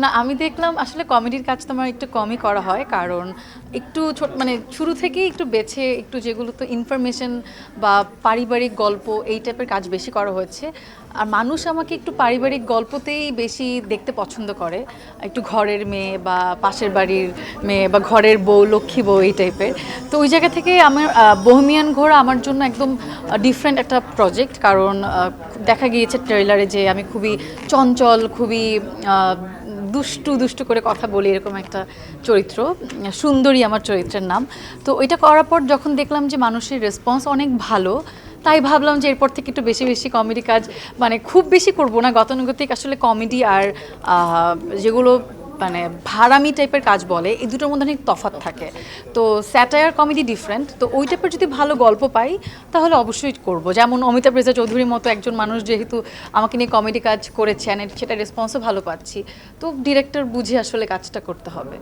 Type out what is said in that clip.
না, আমি দেখলাম আসলে কমেডির কাজ তো আমার একটু কমই করা হয়, কারণ একটু ছোট মানে শুরু থেকেই একটু বেছে, একটু যেগুলো তো ইনফরমেশন বা পারিবারিক গল্প এই টাইপের কাজ বেশি করা হয়েছে। আর মানুষ আমাকে একটু পারিবারিক গল্পতেই বেশি দেখতে পছন্দ করে, একটু ঘরের মেয়ে বা পাশের বাড়ির মেয়ে বা ঘরের বউ, লক্ষ্মী বউ এই টাইপের তো ওই জায়গা থেকে আমার বহমিয়ান ঘোড়া আমার জন্য একদম ডিফারেন্ট একটা প্রজেক্ট কারণ দেখা গিয়েছে ট্রেলারে যে আমি খুবই চঞ্চল, খুবই দুষ্টু দুষ্টু করে কথা বলি এরকম একটা চরিত্র, সুন্দরী আমার চরিত্রের নাম। তো ওইটা করার পর যখন দেখলাম যে মানুষের রেসপন্স অনেক ভালো, তাই ভাবলাম যে এরপর থেকে একটু বেশি বেশি কমেডি কাজ মানে খুব বেশি করব না। গতানুগতিক আসলে কমেডি আর যেগুলো মানে ভাড়ামি টাইপের কাজ বলে, এই দুটোর মধ্যে অনেক তফাৎ থাকে। তো স্যাটায়ার কমেডি ডিফারেন্ট তো ওই টাইপের যদি ভালো গল্প পাই, তাহলে অবশ্যই করব। যেমন অমিতাভ রেজা চৌধুরীর মতো একজন মানুষ যেহেতু আমাকে নিয়ে কমেডি কাজ করেছেন সেটা রেসপন্সও ভালো পাচ্ছি। তো ডিরেক্টর বুঝে আসলে কাজটা করতে হবে।